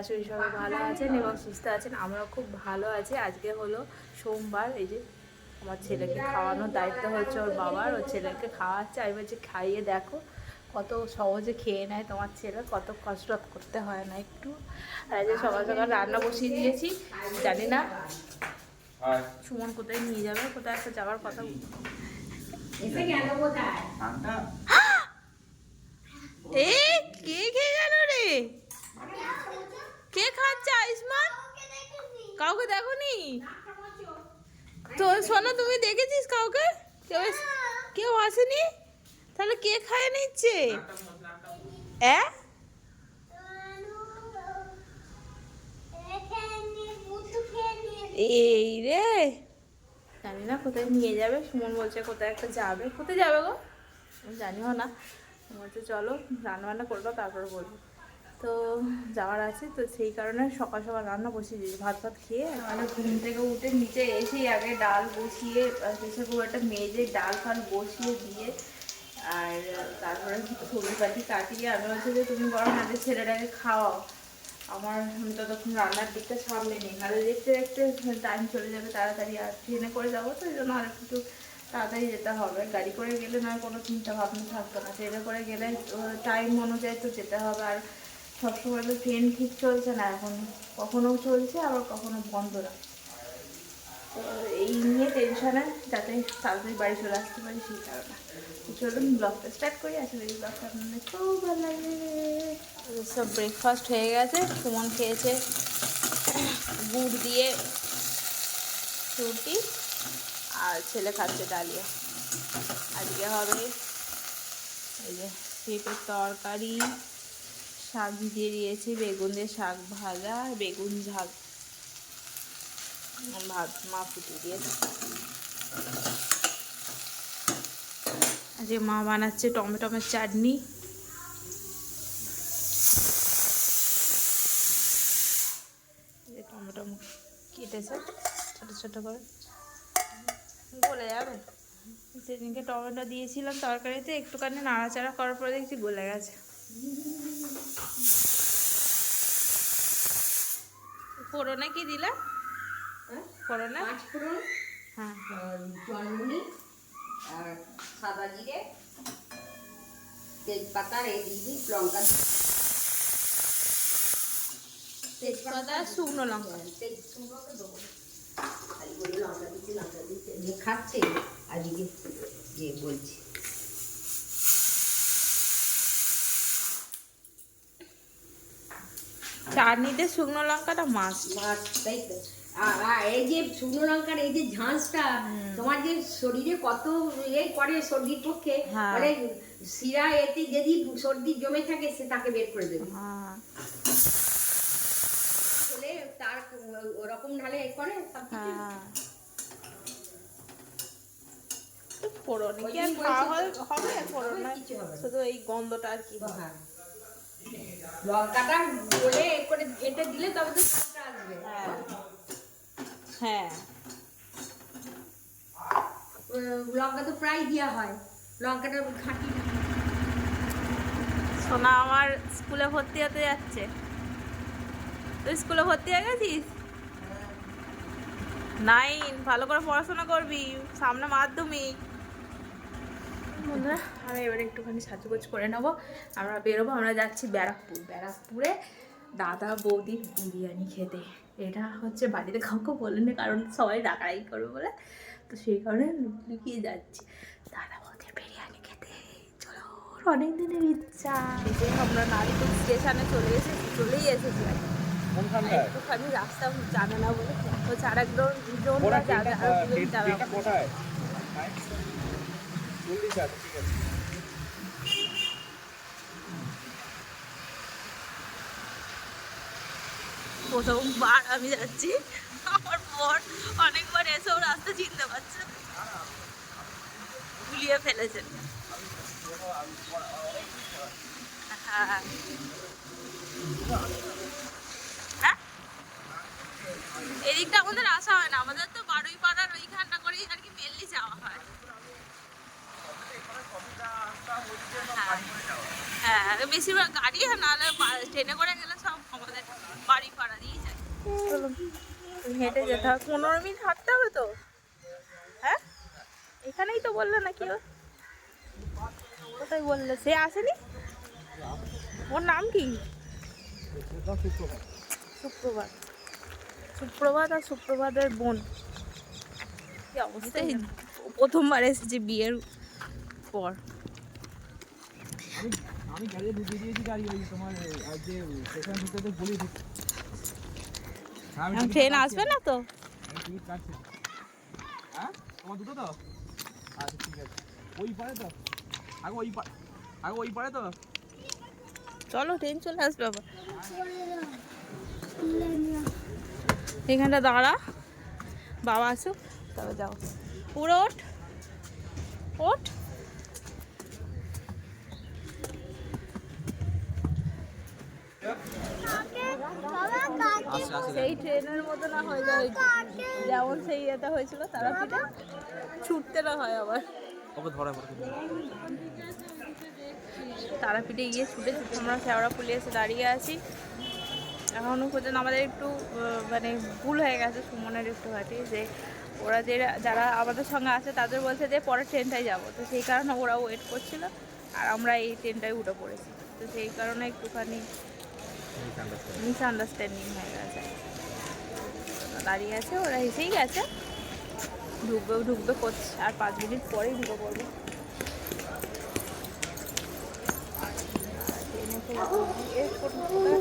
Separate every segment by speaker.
Speaker 1: আসলে সবাই ভালো আছেন এবং সুস্থ আছেন আমরাও খুব ভালো আছি। আজকে হলো সোমবার এই যে আমার ছেলেকে খাওয়ানোর দায়িত্ব হচ্ছে ওর বাবার ওর ছেলেকে খাওয়াচ্ছে আমি বলছি খাইয়ে দেখো কত সহজে খেয়ে নেয় তোমার ছেলে কত কসরত করতে হয় না একটু। আর এই যে সকাল সকাল রান্না বসিয়ে দিয়েছি জানি না সুমন কোথায় নিয়ে যাবে কোথায় একটা যাওয়ার কথা। এ কে খেয়ে গেল রে? কে খাচ্ছে আয়ুষ্মান কাউকে দেখোনি তো শোনো তুমি দেখেছিস কাউকে কেউ কেউ আসেনি তাহলে কে খায় নিচ্ছে হ্যাঁ এই রে জানি না কোথায় নিয়ে যাবে সুমন বলছে কোথায় একটা যাবে কোথায় যাবে গো জানিও না বলছে চলো রান্না বান্না করব তারপর বলব তো যাওয়ার আছে, তো সেই কারণে সকাল সকাল রান্না বসিয়ে দিয়েছি ভাত ভাত খেয়ে মানে ঘুম থেকে উঠে নিচে এসেই আগে ডাল বসিয়ে প্রেশার কুকারটা মেজে ডাল ফাল বসিয়ে দিয়ে, আর তারপরে সবজি পাতি কাটিয়ে আমি বলছি যে তুমি বরং হাতে ছেলেটাকে খাওয়াও। আমার, আমি ততক্ষণ রান্নার দিকটা সামলে নেই, নাহলে দেখতে দেখতে টাইম চলে যাবে, তাড়াতাড়ি আর ট্রেনে করে যাব তো, এই জন্য আর একটু তাড়াতাড়ি যেতে হবে। গাড়ি করে গেলে না কোনো চিন্তা ভাবনা থাকতো না ট্রেনে করে গেলে টাইম অনুযায়ী তো যেতে হবে, আর সবসময় তো ট্রেন ঠিক চলছে না, এখন কখনো চলছে, আবার কখনো বন্ধ না। তো এই নিয়ে টেনশনে যাতে তাড়াতাড়ি বাড়ি চলে আসতে পারি সেই কারণে। চলুন ব্লগটা স্টার্ট করি আসলে এই ব্লগটা আপনাদের খুব ভালো লাগবে। সব ব্রেকফাস্ট হয়ে গেছে, সুমন খেয়েছে গুড় দিয়ে রুটি, আর ছেলে খাচ্ছে ডালিয়া। আজকে হবে এই যে পেঁপের তরকারি। শাক ভিজিয়ে দিয়েছি, বেগুন দিয়ে শাক ভাজা, বেগুন ঝাল। ভাত মা ফুটিয়ে দিয়েছে। আজকে মা বানাচ্ছে টমেটোমের চাটনি। টমেটো কেটেছে, ছোট ছোট করে। গলে যাবে? সেদিনকে টমেটো দিয়েছিলাম তরকারিতে, একটুখানি নাড়াচাড়া করার পরে দেখছি গলে গেছে। ফোড়নে কি দিলা? ফোড়নে?
Speaker 2: পাঁচফোড়ন
Speaker 1: হ্যাঁ।
Speaker 2: জলমুনি আর সাদা জিরে তেজপাতা এই দিয়ে লঙ্কা।
Speaker 1: তেজপাতা শুকনো লঙ্কা।
Speaker 2: তেজ শুকনোকে দেবো। খালি বলে লঙ্কা দিচ্ছি লঙ্কা দিচ্ছি। যে খাচ্ছে আজকে যে বলছি।
Speaker 1: চাটনিতে শুকনো লঙ্কাটা মাছ
Speaker 2: মাছ তাই তো এই যে শুকনো লঙ্কার এই যে ঝাঁঝটা তোমার যে শরীরে কত ইয়ে করে সর্দির পক্ষে
Speaker 1: হ্যাঁ।
Speaker 2: মানে শিরা এতে যদি সর্দি জমে থাকে সে তাকে বের করে দেবে
Speaker 1: হ্যাঁ
Speaker 2: তার ওরকম ঢালে এ করে।
Speaker 1: হ্যাঁ ফোড়নে কি আর খাওয়া হবে ফোড়নে
Speaker 2: হবে না।
Speaker 1: শুধু এই গন্ধটা আর কি
Speaker 2: হ্যাঁ। লঙ্কাটা এ করে এটা দিলে তবে তো স্বাদটা আসবে।
Speaker 1: হ্যাঁ। হ্যাঁ।
Speaker 2: লঙ্কা তো প্রায় দেওয়া হয়। লঙ্কাটা ঘাঁটি।
Speaker 1: সোনা আমার স্কুলে ভর্তি হতে যাচ্ছে। তুই স্কুলে ভর্তি হয়ে গেছিস? নাইন ভালো করে পড়াশোনা করবি। সামনে মাধ্যমিক। বন্ধুরা আমি এবারে একটুখানি সাজুগুজ করে নেব। আমরা বেরোবো আমরা যাচ্ছি ব্যারাকপুর। ব্যারাকপুরে দাদা বৌদির বিরিয়ানি খেতে। এটা হচ্ছে বাড়িতে কাউকে বলেনি কারণ সবাই ডাকাই করবে বলে। তো সেই কারণে লুকিয়ে যাচ্ছি। দাদা বৌদির বিরিয়ানি খেতে। চলো অনেক দিনের ইচ্ছা। আমরা নারীপুর স্টেশনে চলে এসেছি চলেই এসেছি একটুখানি রাস্তা জানে না বলে হচ্ছে আর একজন দুজন বা যাবে আর দুজন যাবে আমি যাচ্ছি। আমার বর অনেকবার এসেও রাস্তা চিনতে পারছে না। গুলিয়ে ফেলেছে। হ্যাঁ। হ্যাঁ? এদিকটা আমাদের আসা হয় না। আমাদের তো বারুই পাড়ার ওইখানটা করেই আর কি মেনলি যাওয়া হয়। হ্যাঁ বেশিরভাগ গাড়ি নাহলে ট্রেনে করে গেলে সব আমাদের বাড়ি পাড়া দিয়ে যায়। হেঁটে যেতে হবে। পনেরো মিনিট হাঁটতে হবে তো? হ্যাঁ? এখানেই তো বলল না কেউ কোথায় বলল? সে আসেনি? ওর নাম কি? সুপ্রভাত। সুপ্রভাত আর সুপ্রভাতের বোন। কি অবস্থায় প্রথমবার এসেছে বিয়ের পর।
Speaker 3: আমি গাড়ি ঢুকিয়ে দিয়েছি গাড়ি ওই তোমার যে বলি হ্যাঁ, আমি টিকিট
Speaker 1: ট্রেন আসবে না তো?
Speaker 3: টিকিট কাটছি। হ্যাঁ? তোমার দুটো তো? আচ্ছা ঠিক আছে। ওই পারে তো? আগে ওই পারে আগে ওই পারে তো?
Speaker 1: চলো ট্রেন চলে আসবে আবার। এখানটা দাঁড়া। বাবা আসুক তবে যাও। পুরো ওঠ। ওঠ। সেই ট্রেনের মতো না হয়ে যায় যেমন সেই এটা হয়েছিল তারাপীঠে ছুটতে না হয় আবার।
Speaker 3: ওকে ধরা
Speaker 1: তারাপীঠে গিয়ে ছুটে ছুটে আমরা শেওড়া ফুলে এসে দাঁড়িয়ে আছি। এখনও পর্যন্ত আমাদের একটু মানে ভুল হয়ে গেছে সুমনের একটু হাঁটি যে ওরা যে যারা আমাদের সঙ্গে আছে তাদের বলছে যে পরের ট্রেনটায় যাব। তো সেই কারণে ওরা ওয়েট করছিল আর আমরা এই ট্রেনটায় উঠে পড়েছি। তো সেই কারণে একটুখানি মিসআন্ডারস্ট্যান্ডিং হয়ে গেছে। দাঁড়িয়ে আছে ওরা এসেই গেছে। ঢুকবে ঢুকবে করছে আর পাঁচ মিনিট পরেই ঢুকে পড়বে।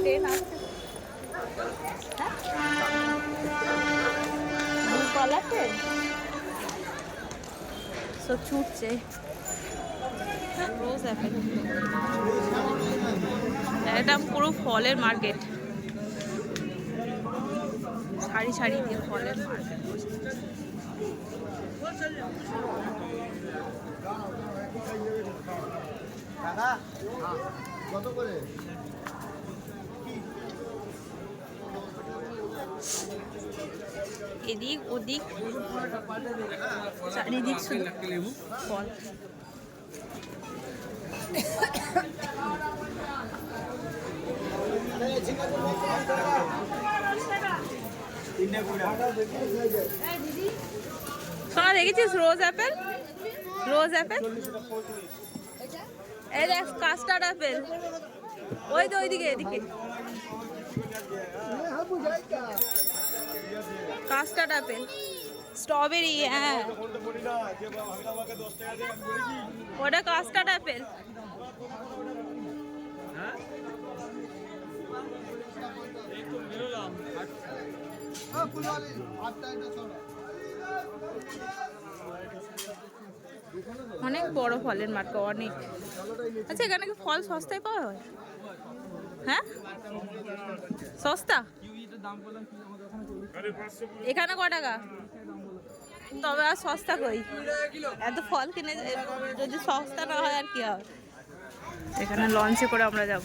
Speaker 1: ট্রেন আসছে ট্রেন সো ছুটছে। রোজ অ্যাপেল এটা পুরো ফলের মার্কেট সারি সারি দিয়ে ফলের মার্কেট এদিক ওদিক চারিদিক শুধু ফল। সোনা দেখেছিস রোজ অ্যাপেল রোজ অ্যাপেল এই দেখ কাস্টার্ড অ্যাপেল ওই তো ওইদিকে এদিকে কাস্টার্ড অ্যাপেল স্ট্রবেরি হ্যাঁ ওটা কাস্টার্ড অ্যাপেল অনেক বড় ফলের মার্কেট অনেক। আচ্ছা এখানে কি ফল সস্তায় পাওয়া হয়? হ্যাঁ? সস্তা? এখানে ক টাকা? তবে আর সস্তা কই? এত ফল কিনে, যদি সস্তা না হয় আর কি হবে? এখানে লঞ্চে করে আমরা যাব।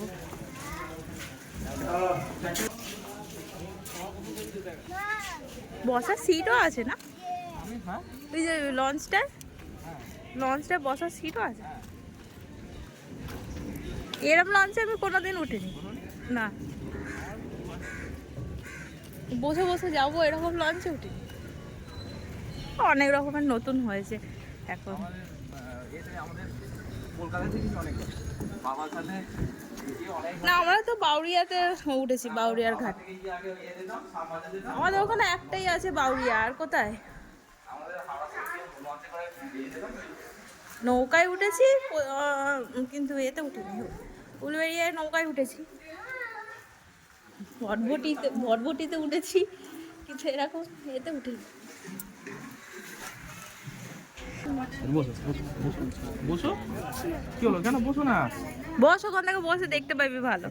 Speaker 1: বসার সিটও আছে না?
Speaker 3: হ্যাঁ।
Speaker 1: ওই যে লঞ্চটায়? লঞ্চটায় বসার সিটও আছে? এরম লঞ্চে আমি কোনোদিন উঠিনি। না। বসে বসে যাব এরকম লঞ্চে উঠিনি। অনেক রকমের নতুন হয়েছে এখন।
Speaker 3: আমাদের কলকাতা থেকে অনেক বাবার সাথে
Speaker 1: না, আমরা তো বাউরিয়াতে উঠেছি, বাউরিয়ার ঘাট। আমাদের ওখানে একটাই আছে বাউরিয়া, আর কোথায়? নৌকায় উঠেছি কিন্তু এতে উঠিনি। উলবেড়িয়ায় নৌকায় উঠেছি। ভটভটিতে ভটভটিতে উঠেছি, কিন্তু এরকম এতে উঠিনি।
Speaker 3: বসো। বসো বসো কি হলো? কেন বসো না?
Speaker 1: বস ওখান থেকে বসে দেখতে পাবি ভালো।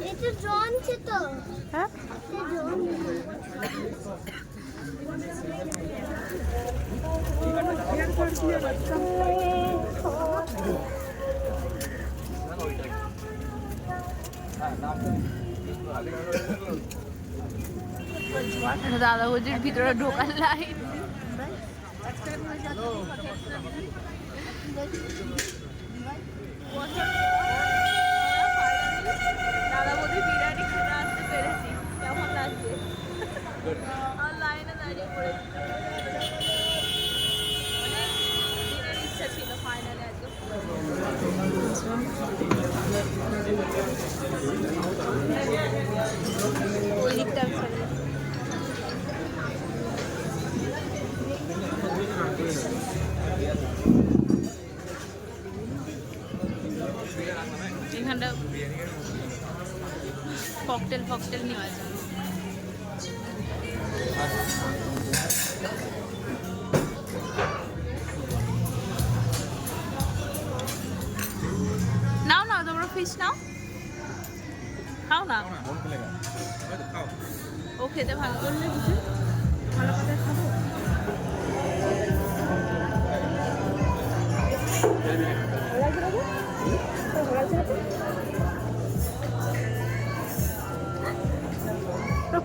Speaker 3: দিয়ে
Speaker 4: জ্বলছে তো।
Speaker 1: হ্যাঁ? দাদা হুজুর ভিতরে ঢোকার লাইন
Speaker 4: Thank you.
Speaker 1: ককটেল ফকটেল নেওয়া যায় নাও না তোমরা ফিশ নাও। খাও না? ও খেতে ভালো করলে কিছু ভালো করে খাব।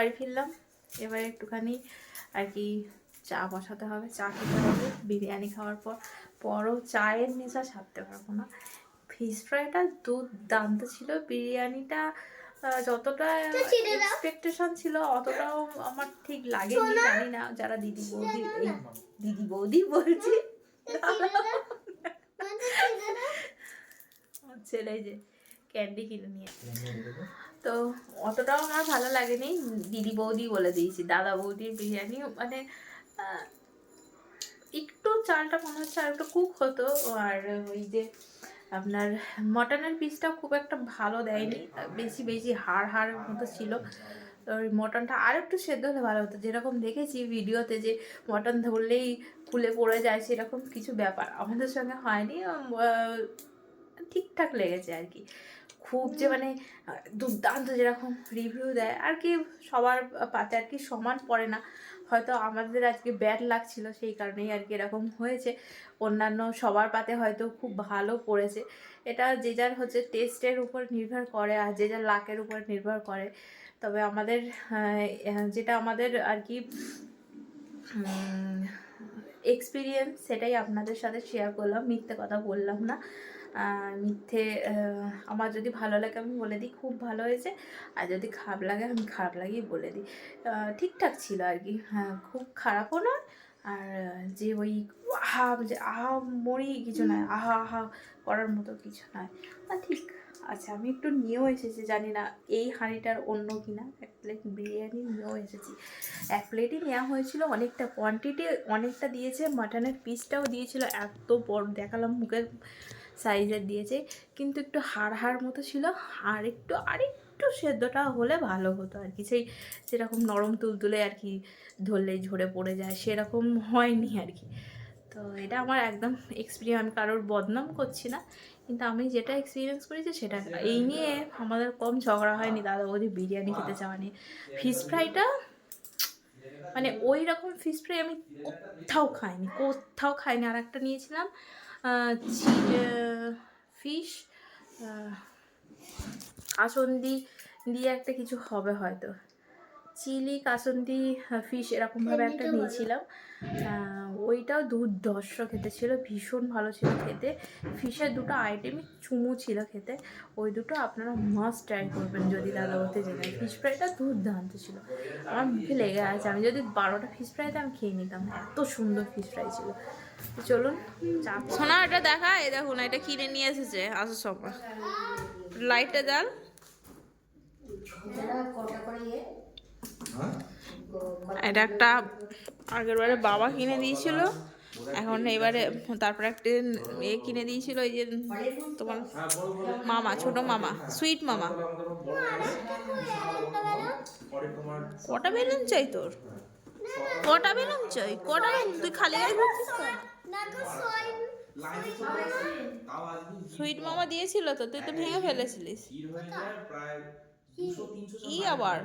Speaker 1: বাড়ি ফিরলাম। এবার একটুখানি আর কি চা বসাতে হবে। চা খেতে হবে বিরিয়ানি খাওয়ার পর। পরও চায়ের নেশা ছাড়তে পারব না। ফিশ ফ্রাইটা দুর্দান্ত ছিল। বিরিয়ানিটা যতটা এক্সপেকটেশন ছিল অতটাও আমার ঠিক লাগেনি জানি না যারা দিদি বৌদি এই দিদি বৌদি বলছি। আমার ছেলে যে ক্যান্ডি কিনে নিয়ে। তো অতটাও আমার ভালো লাগেনি। দিদি বৌদি বলে দিয়েছি, দাদা বৌদির বিরিয়ানি। মানে একটু চালটা মনে হচ্ছে আর একটু কুক হতো। আর ওই যে আপনার মটনের পিসটা খুব একটা ভালো দেয়নি। বেশি বেশি হাড় হাড় মতো ছিল। ওই মটনটা আর একটু সেদ্ধ হলে ভালো হতো। যেরকম দেখেছি ভিডিওতে যে মটন ধরলেই খুলে পড়ে যায়, সেরকম কিছু ব্যাপার আমাদের সঙ্গে হয়নি। ঠিকঠাক লেগেছে আর কি। খুব যে মানে দুর্দান্ত যেরকম রিভিউ দেয়, আর কি সবার পাতে আর কি সমান পড়ে না। হয়তো আমাদের আজকে ব্যাড লাগছিল, সেই কারণেই আর কি এরকম হয়েছে। অন্যান্য সবার পাতে হয়তো খুব ভালো পড়েছে। এটা যে যার হচ্ছে টেস্টের উপর নির্ভর করে, আর যে যার লাকের উপর নির্ভর করে। তবে আমাদের যেটা আমাদের আর কি এক্সপিরিয়েন্স সেটাই আপনাদের সাথে শেয়ার করলাম, মিথ্যে কথা বললাম না। মিথ্যে আমার যদি ভালো লাগে আমি বলে দিই খুব ভালো হয়েছে। আর যদি খারাপ লাগে আমি খারাপ লাগেই বলে দিই। ঠিকঠাক ছিল আর কি হ্যাঁ খুব খারাপও নয়। আর যে ওই আহা যে আহা মরি কিছু নয় আহা আহা করার মতো কিছু নয়। ঠিক আচ্ছা আমি একটু নিয়েও এসেছি জানি না এই হাঁড়িটার অন্য কিনা। এক প্লেট বিরিয়ানি নিয়েও এসেছি। এক প্লেটই নেওয়া হয়েছিল অনেকটা কোয়ান্টিটি অনেকটা দিয়েছে মাটনের পিসটাও দিয়েছিল এত বড় দেখালাম মুখের সাইজের দিয়েছে। কিন্তু একটু হাড় হাড় মতো ছিল। আর একটু আর একটু সেদ্ধটা হলে ভালো হতো আর কি। সেই যেরকম নরম তুলতুলে আর কি ধরলে ঝরে পড়ে যায় সেরকম হয়নি আর কি। তো এটা আমার একদম এক্সপিরিয়েন্স আমি কারোর বদনাম করছি না। কিন্তু আমি যেটা এক্সপিরিয়েন্স করেছি সেটা এই নিয়ে আমাদের কম ঝগড়া হয়নি। দাদা বৌদি বিরিয়ানি খেতে চাওয়া নিয়ে। ফিশ ফ্রাইটা মানে ওই রকম ফিশ ফ্রাই আমি কোথাও খাইনি কোথাও খাইনি। আর একটা নিয়েছিলাম ফিশ কাসন্দি দিয়ে একটা কিছু হবে হয়তো। চিলি কাসন্দি ফিশ এরকমভাবে একটা নিয়েছিলাম। ওইটাও দুর্ধর্ষ খেতে ছিল ভীষণ ভালো ছিল খেতে। ফিশের দুটো আইটেমই চুমু ছিল খেতে। ওই দুটো আপনারা মাস্ট ট্রাই করবেন যদি দাদা বলতে যেতেন ফিশ ফ্রাইটা দুর্দান্ত ছিল। আমার মুখে লেগে আছে। আমি যদি বারোটা ফিশ ফ্রাইতে আমি খেয়ে নিতাম এত সুন্দর ফিশ ফ্রাই ছিল। চলুন শোনা এটা দেখা, এই দেখুন, এটা কিনে নিয়ে এসেছে আসার সময় লাইটটা
Speaker 2: ইয়ে
Speaker 1: এটা একটা আগের বারে বাবা কিনে দিয়েছিল, এখন এবারে তারপরে একটা এ কিনে দিয়েছিল, এই যে তোমার মামা, ছোট মামা সুইট মামা। কটা বেলুন চাই তোর? কটা বেলুন চাই? কটা? তুই খালি সুইট মামা দিয়েছিল তো, তুই তো ভেঙে ফেলেছিলিস। কি আবার?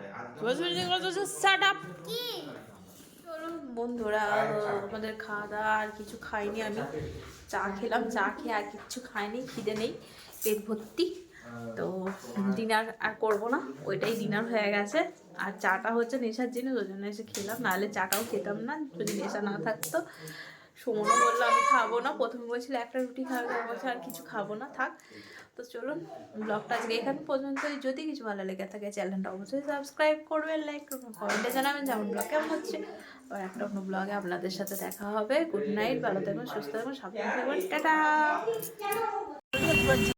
Speaker 1: শাট আপ বন্ধুরা, আমাদের খাওয়া দাওয়া আর কিছু খাইনি আমি। চা খেলাম, চা খেয়ে আর কিচ্ছু খাইনি, খিদে নেই, পেট ভর্তি। তো ডিনার আর করব না, ওইটাই ডিনার হয়ে গেছে। আর চাটা হচ্ছে নেশার জিনিস, ওই জন্য এসে খেলাম। নাহলে চাটাও খেতাম না, যদি নেশা না থাকতো। সুমনও বলল, আমি খাব না। প্রথমে বলছিল, একটা রুটি খাবে। বলছে, আর কিছু খাব না, থাক। তো চলুন, ব্লগটা আজকে এখানে পর্যন্তই। যদি কিছু ভালো লেগে থাকে, চ্যানেলটা অবশ্যই সাবস্ক্রাইব করবেন লাইক করবেন কমেন্টে জানাবেন যে আমার ব্লগ কেমন হচ্ছে। আর একটা অন্য ব্লগে আপনাদের সাথে দেখা হবে। গুড নাইট ভালো থাকবেন, সুস্থ থাকবেন, সাবধানে থাকবেন। টাটা!